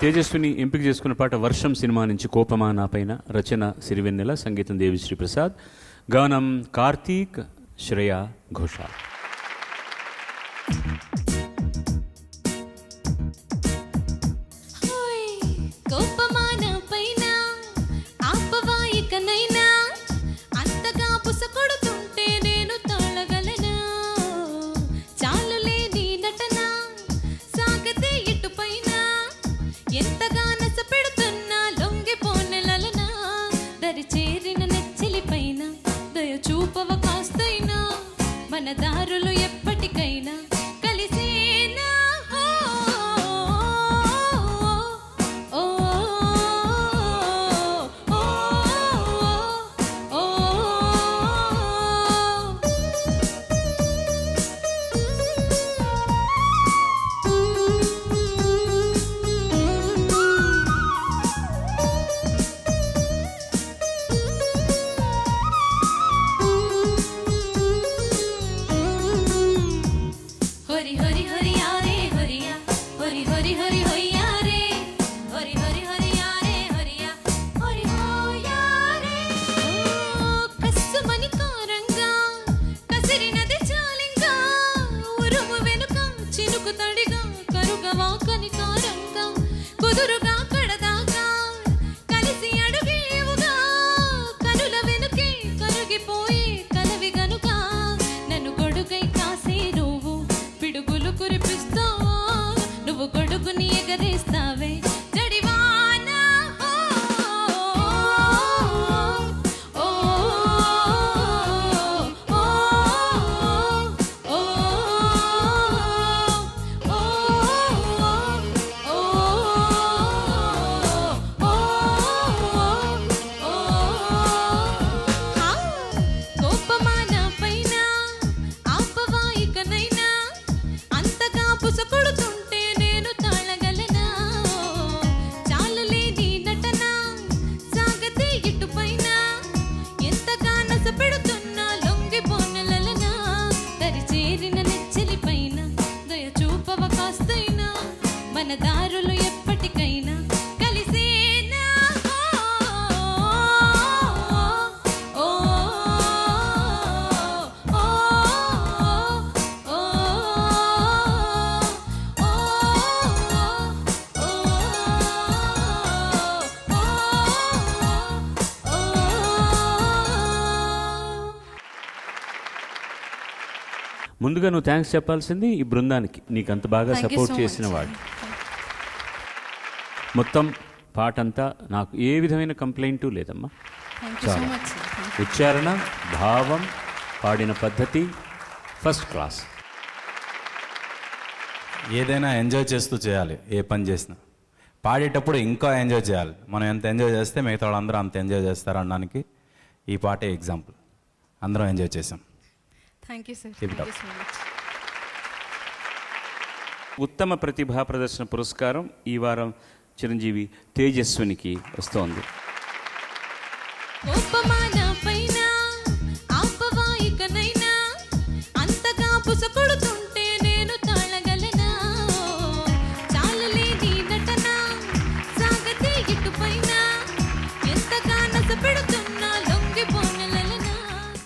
తేజస్విని ఎంపిక చేసుకున్న పాట వర్షం సినిమా నుంచి కోపమా నా పైన రచన సిరివెన్నెల సంగీతం దేవిశ్రీ ప్రసాద్. గానం కార్తీక్ శ్రేయ ఘోషాల్. చూపవ కాస్తైనా మన దారులు చినుకు తడిగా కరుగవా కనికారంగా కుదురుగా కడదాగా కలిసి అడుగేవుగా కనుల వెనుకే కరిగిపోయి కలవి గనుక నన్ను గొడుగై కాసే నువ్వు పిడుగులు కురిపిస్తావా నువ్వు గొడుగుని ఎగరే ముందుగా నువ్వు థ్యాంక్స్ చెప్పాల్సింది ఈ బృందానికి. నీకు అంత బాగా సపోర్ట్ చేసిన. వాడు. మొత్తం పాటంతా నాకు ఏ విధమైన కంప్లైంటు లేదమ్మా. చాలా. మచ్ ఉచ్చారణ భావం పాడిన పద్ధతి ఫస్ట్ క్లాస్ ఏదైనా ఎంజాయ్ చేస్తూ చేయాలి ఏ పని చేసినా. పాడేటప్పుడు ఇంకా ఎంజాయ్ చేయాలి. మనం ఎంత ఎంజాయ్ చేస్తే మిగతా వాళ్ళందరూ అంత ఎంజాయ్ చేస్తారు అనడానికి ఈ పాటే ఎగ్జాంపుల్ అందరం ఎంజాయ్ చేసాం. Thank you sir thank you so much ఉత్తమ ప్రతిభా ప్రదర్శన పురస్కారం ఈ వారం చిరంజీవి తేజస్వినికి వస్తోంది.